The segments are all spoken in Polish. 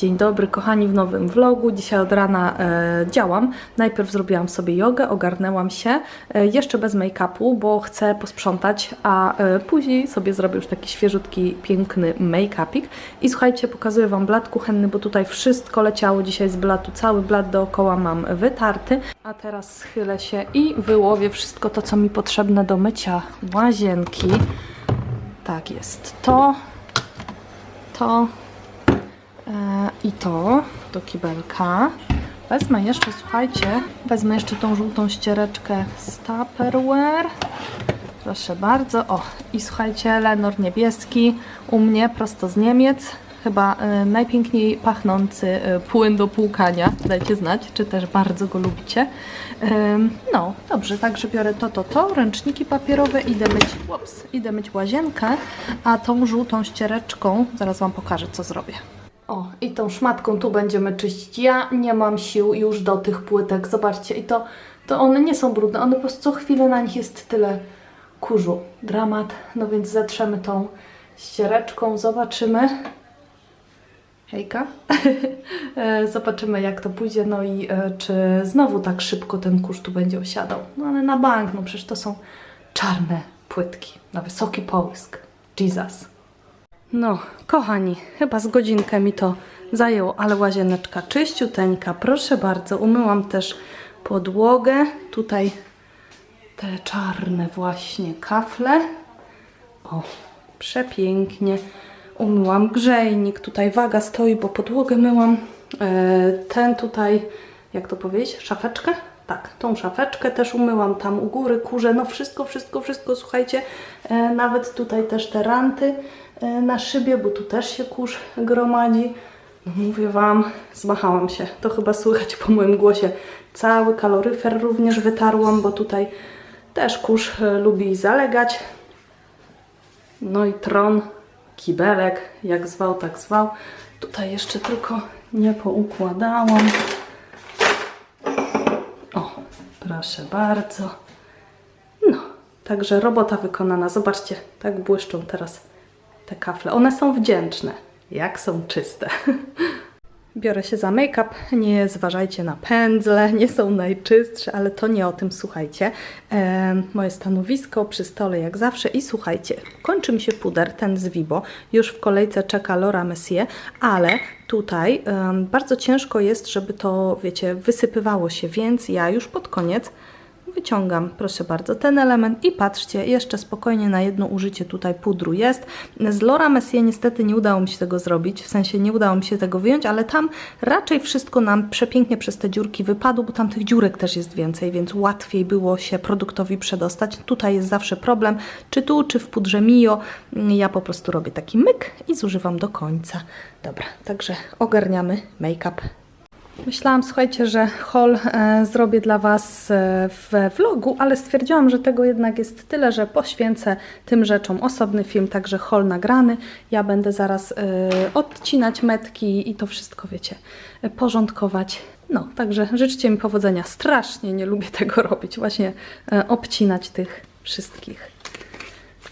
Dzień dobry kochani w nowym vlogu. Dzisiaj od rana e, działam. Najpierw zrobiłam sobie jogę, ogarnęłam się, e, jeszcze bez make-upu, bo chcę posprzątać, a e, później sobie zrobię już taki świeżutki, piękny make-upik. I słuchajcie, pokazuję Wam blat kuchenny, bo tutaj wszystko leciało dzisiaj z blatu, cały blat dookoła mam wytarty. A teraz schylę się i wyłowię wszystko to, co mi potrzebne do mycia łazienki. Tak jest. To, to, I to do kibelka. Wezmę jeszcze, słuchajcie, wezmę jeszcze tą żółtą ściereczkę z Tupperware. Proszę bardzo. O, i słuchajcie, Lenor niebieski u mnie prosto z Niemiec. Chyba e, najpiękniej pachnący e, płyn do płukania. Dajcie znać, czy też bardzo go lubicie. No, dobrze, także biorę to, to, to, ręczniki papierowe, idę myć, ups, idę myć łazienkę, a tą żółtą ściereczką, zaraz Wam pokażę, co zrobię. O, i tą szmatką tu będziemy czyścić. Ja nie mam sił już do tych płytek. Zobaczcie, i to, to one nie są brudne, one po prostu co chwilę na nich jest tyle kurzu. Dramat. No więc zetrzemy tą ściereczką, zobaczymy. Hejka. E, Zobaczymy jak to pójdzie, no i e, czy znowu tak szybko ten kurz tu będzie osiadał. No ale na bank, no przecież to są czarne płytki, na wysoki połysk. Jesus. No, kochani, chyba z godzinkę mi to zajęło, ale łazieneczka czyściuteńka. Proszę bardzo, umyłam też podłogę. Tutaj te czarne właśnie kafle. O, przepięknie. Umyłam grzejnik. Tutaj waga stoi, bo podłogę myłam. E, ten tutaj, jak to powiedzieć, szafeczkę? Tak, tą szafeczkę też umyłam, tam u góry kurze, no wszystko, wszystko, wszystko, słuchajcie, e, nawet tutaj też te ranty na szybie, bo tu też się kurz gromadzi. No mówię Wam, zmachałam się, to chyba słychać po moim głosie. Cały kaloryfer również wytarłam, bo tutaj też kurz e, lubi zalegać. No i tron, kibelek, jak zwał, tak zwał. Tutaj jeszcze tylko nie poukładałam. O, proszę bardzo. No, także robota wykonana. Zobaczcie, tak błyszczą teraz te kafle. One są wdzięczne, jak są czyste. Biorę się za make-up, nie zważajcie na pędzle, nie są najczystsze, ale to nie o tym, słuchajcie. E, moje stanowisko przy stole jak zawsze i słuchajcie, kończy mi się puder, ten z Vibo, już w kolejce czeka Laura Messier, ale tutaj em, bardzo ciężko jest, żeby to, wiecie, wysypywało się, więc ja już pod koniec Wyciągam, proszę bardzo, ten element i patrzcie, jeszcze spokojnie na jedno użycie tutaj pudru jest. Z Laura Messier niestety nie udało mi się tego zrobić, w sensie nie udało mi się tego wyjąć, ale tam raczej wszystko nam przepięknie przez te dziurki wypadło, bo tam tych dziurek też jest więcej, więc łatwiej było się produktowi przedostać. Tutaj jest zawsze problem, czy tu, czy w pudrze Mio. Ja po prostu robię taki myk i zużywam do końca. Dobra, także ogarniamy make-up. Myślałam, słuchajcie, że haul e, zrobię dla Was e, w vlogu, ale stwierdziłam, że tego jednak jest tyle, że poświęcę tym rzeczom osobny film, także haul nagrany. Ja będę zaraz e, odcinać metki i to wszystko, wiecie, e, porządkować. No, także życzcie mi powodzenia. Strasznie nie lubię tego robić, właśnie e, obcinać tych wszystkich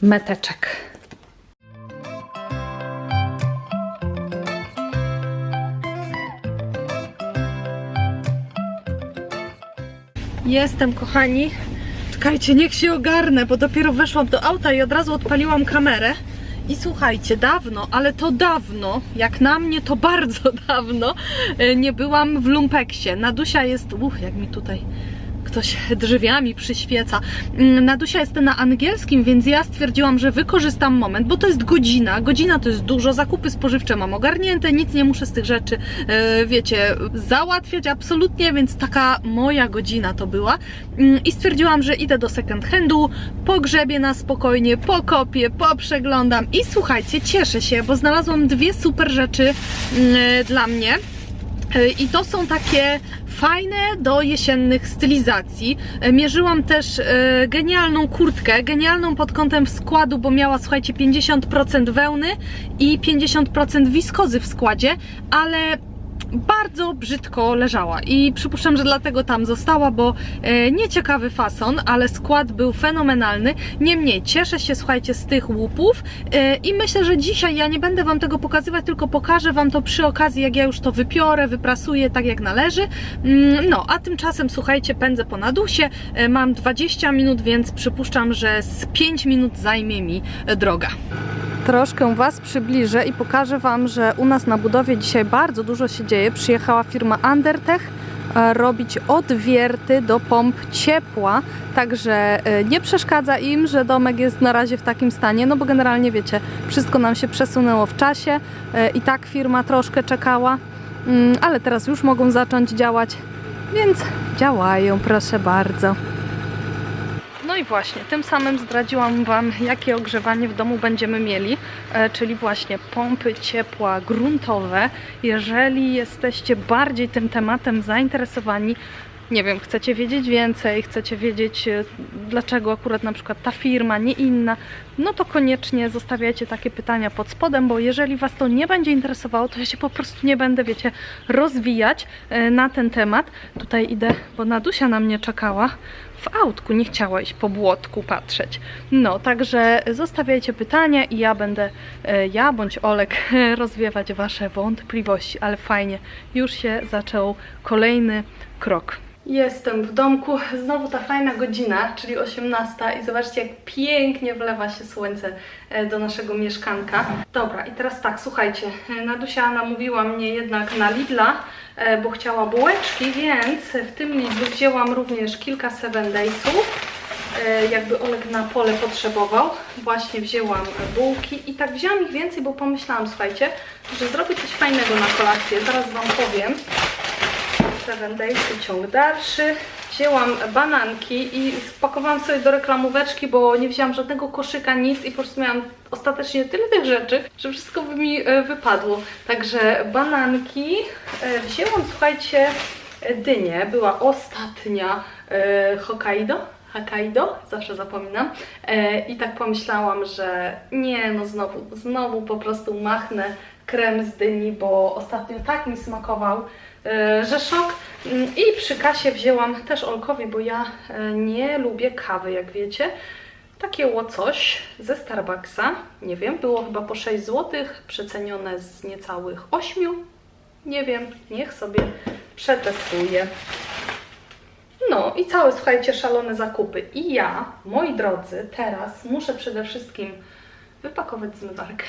meteczek. Jestem, kochani. Czekajcie, niech się ogarnę, bo dopiero weszłam do auta i od razu odpaliłam kamerę. I słuchajcie, dawno, ale to dawno, jak na mnie to bardzo dawno, e, nie byłam w lumpeksie. Nadusia jest, uch, jak mi tutaj ktoś drzwiami przyświeca. Mm, Nadusia jest na angielskim, więc ja stwierdziłam, że wykorzystam moment, bo to jest godzina. Godzina to jest dużo, zakupy spożywcze mam ogarnięte, nic nie muszę z tych rzeczy, e, wiecie, załatwiać absolutnie, więc taka moja godzina to była. Mm, I stwierdziłam, że idę do second handu, pogrzebię na spokojnie, pokopię, poprzeglądam i słuchajcie, cieszę się, bo znalazłam dwie super rzeczy mm, dla mnie. E, I to są takie fajne do jesiennych stylizacji. E, Mierzyłam też e, genialną kurtkę, genialną pod kątem składu, bo miała, słuchajcie, 50% wełny i 50% wiskozy w składzie, ale bardzo brzydko leżała i przypuszczam, że dlatego tam została, bo e, nieciekawy fason, ale skład był fenomenalny. Niemniej cieszę się, słuchajcie, z tych łupów e, i myślę, że dzisiaj ja nie będę Wam tego pokazywać, tylko pokażę Wam to przy okazji, jak ja już to wypiorę, wyprasuję tak jak należy. Mm, No, a tymczasem, słuchajcie, pędzę po nadusie, e, mam 20 minut, więc przypuszczam, że z 5 minut zajmie mi e, droga. Troszkę Was przybliżę i pokażę Wam, że u nas na budowie dzisiaj bardzo dużo się dzieje. Przyjechała firma Undertech e, robić odwierty do pomp ciepła, także e, nie przeszkadza im, że domek jest na razie w takim stanie, no bo generalnie wiecie, wszystko nam się przesunęło w czasie e, i tak firma troszkę czekała, Mm, ale teraz już mogą zacząć działać, więc działają, proszę bardzo. I właśnie, tym samym zdradziłam Wam, jakie ogrzewanie w domu będziemy mieli, e, czyli właśnie pompy ciepła gruntowe. Jeżeli jesteście bardziej tym tematem zainteresowani, nie wiem, chcecie wiedzieć więcej, chcecie wiedzieć, e, dlaczego akurat na przykład ta firma, nie inna, no to koniecznie zostawiajcie takie pytania pod spodem, bo jeżeli Was to nie będzie interesowało, to ja się po prostu nie będę, wiecie, rozwijać e, na ten temat. Tutaj idę, bo Nadusia na mnie czekała w autku, nie chciała iść po błotku patrzeć. No, także zostawiajcie pytania i ja będę, e, ja bądź Olek, rozwiewać Wasze wątpliwości, ale fajnie, już się zaczął kolejny krok. Jestem w domku, znowu ta fajna godzina, czyli 18 i zobaczcie jak pięknie wlewa się słońce do naszego mieszkanka. Dobra i teraz tak, słuchajcie, e, Nadusia namówiła mnie jednak na Lidla, e, bo chciała bułeczki, więc w tym Lidlu wzięłam również kilka Seven Daysów e, jakby Olek na pole potrzebował. Właśnie wzięłam bułki i tak wzięłam ich więcej, bo pomyślałam, słuchajcie, że zrobię coś fajnego na kolację. Zaraz Wam powiem. Seven Days i ciąg dalszy. Wzięłam bananki i spakowałam sobie do reklamóweczki, bo nie wzięłam żadnego koszyka, nic i po prostu miałam ostatecznie tyle tych rzeczy, że wszystko by mi e, wypadło. Także bananki. E, Wzięłam, słuchajcie, e, dynię. Była ostatnia Hokkaido. Hokkaido, zawsze zapominam. I tak pomyślałam, że nie, no znowu, znowu po prostu machnę krem z dyni, bo ostatnio tak mi smakował, e, że szok. Mm, I przy kasie wzięłam też Olkowi, bo ja e, nie lubię kawy, jak wiecie. Takie łocoś ze Starbucksa, nie wiem, było chyba po 6 zł, przecenione z niecałych 8. Nie wiem, niech sobie przetestuję. No i całe, słuchajcie, szalone zakupy. I ja, moi drodzy, teraz muszę przede wszystkim wypakować zmywarkę.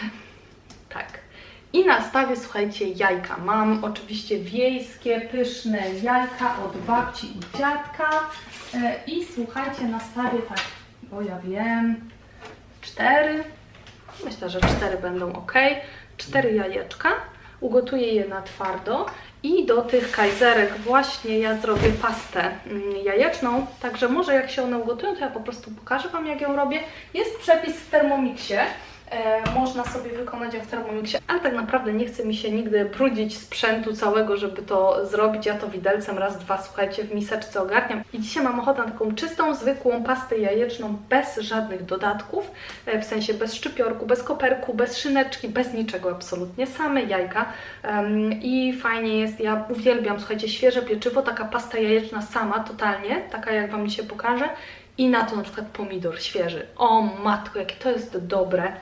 Tak. I nastawię, słuchajcie, jajka. Mam oczywiście wiejskie, pyszne jajka od babci i dziadka. E, I słuchajcie, nastawię tak, bo ja wiem, cztery. Myślę, że cztery będą ok. Cztery jajeczka. Ugotuję je na twardo. I do tych kajzerek właśnie ja zrobię pastę mm, jajeczną. Także może jak się one ugotują, to ja po prostu pokażę Wam, jak ją robię. Jest przepis w Thermomixie. E, można sobie wykonać ją w Thermomixie, ale tak naprawdę nie chce mi się nigdy brudzić sprzętu całego, żeby to zrobić. Ja to widelcem raz, dwa, słuchajcie, w miseczce ogarniam. I dzisiaj mam ochotę na taką czystą, zwykłą pastę jajeczną, bez żadnych dodatków, e, w sensie bez szczypiorku, bez koperku, bez szyneczki, bez niczego absolutnie, same jajka. I fajnie jest, ja uwielbiam, słuchajcie, świeże pieczywo, taka pasta jajeczna sama, totalnie, taka jak Wam się pokaże. I na to na przykład pomidor świeży. O matko, jakie to jest dobre.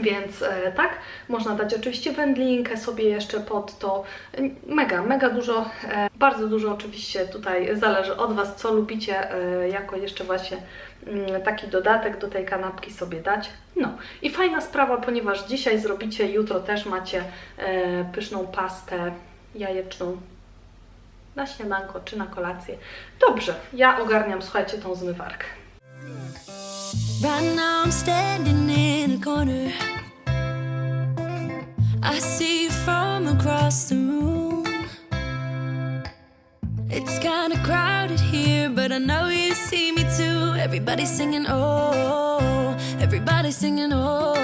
Więc e, tak, można dać oczywiście wędlinkę sobie jeszcze pod to. Mega, mega dużo, e, bardzo dużo oczywiście tutaj zależy od Was, co lubicie e, jako jeszcze właśnie mm, taki dodatek do tej kanapki sobie dać. No i fajna sprawa, ponieważ dzisiaj zrobicie, jutro też macie e, pyszną pastę jajeczną na śniadanko czy na kolację. Dobrze, ja ogarniam, słuchajcie, tą zmywarkę. Right now I'm standing in the corner. I see you from across the room. It's kinda crowded here, but I know you see me too. Everybody's singing, oh, everybody's singing, oh.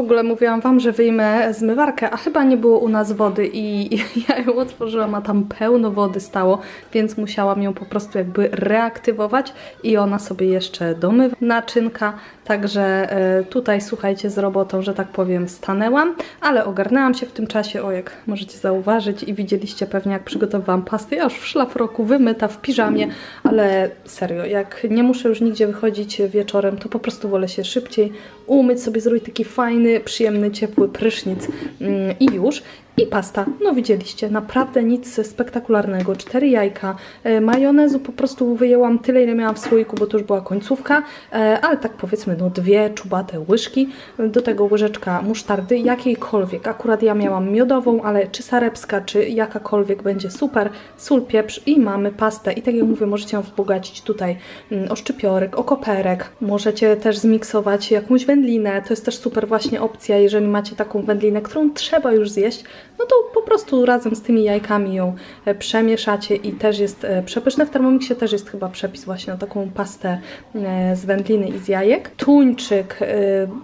W ogóle mówiłam Wam, że wyjmę zmywarkę, a chyba nie było u nas wody i ja ją otworzyłam, a tam pełno wody stało, więc musiałam ją po prostu jakby reaktywować i ona sobie jeszcze domywa naczynka, także e, tutaj słuchajcie z robotą, że tak powiem, stanęłam, ale ogarnęłam się w tym czasie, o jak możecie zauważyć i widzieliście pewnie jak przygotowałam pasty, ja już w szlafroku, wymyta, w piżamie, ale serio, jak nie muszę już nigdzie wychodzić wieczorem, to po prostu wolę się szybciej umyć sobie, zrobić taki fajny, przyjemny, ciepły prysznic mm, i już. I pasta, no widzieliście, naprawdę nic spektakularnego. Cztery jajka, e, majonezu po prostu wyjęłam tyle, ile miałam w słoiku, bo to już była końcówka, e, ale tak powiedzmy, no dwie czubate łyżki, do tego łyżeczka musztardy, jakiejkolwiek. Akurat ja miałam miodową, ale czy sarepska, czy jakakolwiek będzie super, sól, pieprz i mamy pastę. I tak jak mówię, możecie ją wzbogacić tutaj mm, o szczypiorek, o koperek. Możecie też zmiksować jakąś wędlinę, to jest też super właśnie opcja, jeżeli macie taką wędlinę, którą trzeba już zjeść, no to po prostu razem z tymi jajkami ją e, przemieszacie i też jest e, przepyszne. W Thermomixie też jest chyba przepis właśnie na taką pastę e, z wędliny i z jajek. Tuńczyk,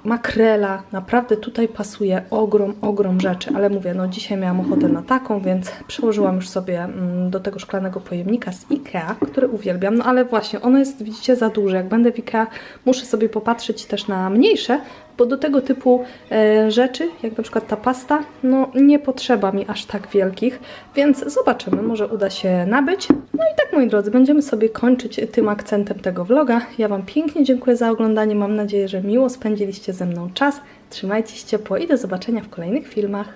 makrela, naprawdę tutaj pasuje ogrom, ogrom rzeczy, ale mówię, no dzisiaj miałam ochotę na taką, więc przełożyłam już sobie mm, do tego szklanego pojemnika z Ikea, który uwielbiam, no ale właśnie ono jest, widzicie, za duże. Jak będę w Ikea, muszę sobie popatrzeć też na mniejsze, bo do tego typu e, rzeczy, jak na przykład ta pasta, no nie potrzeba mi aż tak wielkich, więc zobaczymy, może uda się nabyć. No i tak, moi drodzy, będziemy sobie kończyć tym akcentem tego vloga. Ja Wam pięknie dziękuję za oglądanie, mam nadzieję, że miło spędziliście ze mną czas. Trzymajcie się ciepło i do zobaczenia w kolejnych filmach.